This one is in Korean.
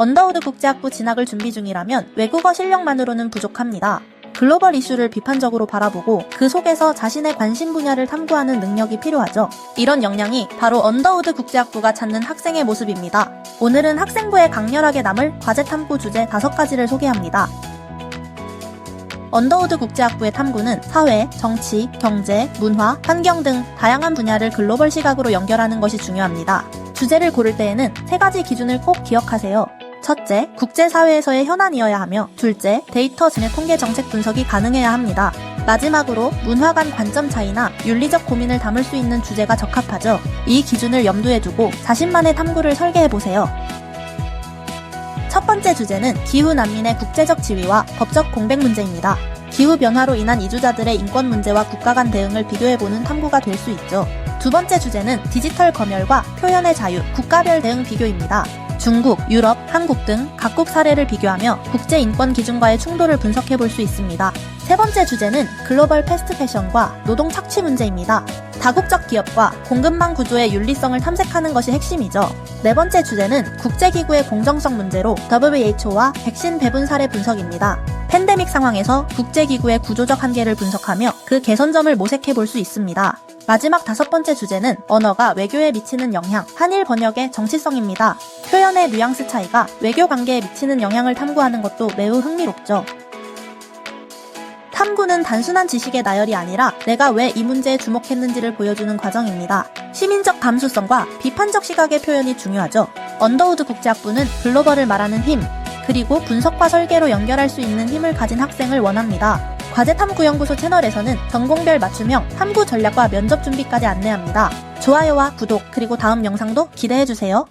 언더우드 국제학부 진학을 준비 중이라면 외국어 실력만으로는 부족합니다. 글로벌 이슈를 비판적으로 바라보고 그 속에서 자신의 관심 분야를 탐구하는 능력이 필요하죠. 이런 역량이 바로 언더우드 국제학부가 찾는 학생의 모습입니다. 오늘은 학생부에 강렬하게 남을 과제 탐구 주제 5가지를 소개합니다. 언더우드 국제학부의 탐구는 사회, 정치, 경제, 문화, 환경 등 다양한 분야를 글로벌 시각으로 연결하는 것이 중요합니다. 주제를 고를 때에는 세 가지 기준을 꼭 기억하세요. 첫째, 국제사회에서의 현안이어야 하며, 둘째, 데이터 진의 통계 정책 분석이 가능해야 합니다. 마지막으로 문화 간 관점 차이나 윤리적 고민을 담을 수 있는 주제가 적합하죠. 이 기준을 염두에 두고 자신만의 탐구를 설계해 보세요. 첫 번째 주제는 기후 난민의 국제적 지위와 법적 공백 문제입니다. 기후 변화로 인한 이주자들의 인권 문제와 국가 간 대응을 비교해 보는 탐구가 될 수 있죠. 두 번째 주제는 디지털 검열과 표현의 자유, 국가별 대응 비교입니다. 중국, 유럽, 한국 등 각국 사례를 비교하며 국제 인권 기준과의 충돌을 분석해 볼 수 있습니다. 세 번째 주제는 글로벌 패스트 패션과 노동 착취 문제입니다. 다국적 기업과 공급망 구조의 윤리성을 탐색하는 것이 핵심이죠. 네 번째 주제는 국제기구의 공정성 문제로 WHO와 백신 배분 사례 분석입니다. 팬데믹 상황에서 국제기구의 구조적 한계를 분석하며 그 개선점을 모색해 볼 수 있습니다. 마지막 다섯 번째 주제는 언어가 외교에 미치는 영향, 한일 번역의 정치성입니다. 표현의 뉘앙스 차이가 외교 관계에 미치는 영향을 탐구하는 것도 매우 흥미롭죠. 탐구는 단순한 지식의 나열이 아니라 내가 왜 이 문제에 주목했는지를 보여주는 과정입니다. 시민적 감수성과 비판적 시각의 표현이 중요하죠. 언더우드 국제학부는 글로벌을 말하는 힘, 그리고 분석과 설계로 연결할 수 있는 힘을 가진 학생을 원합니다. 과제 탐구 연구소 채널에서는 전공별 맞춤형 탐구 전략과 면접 준비까지 안내합니다. 좋아요와 구독, 그리고 다음 영상도 기대해주세요.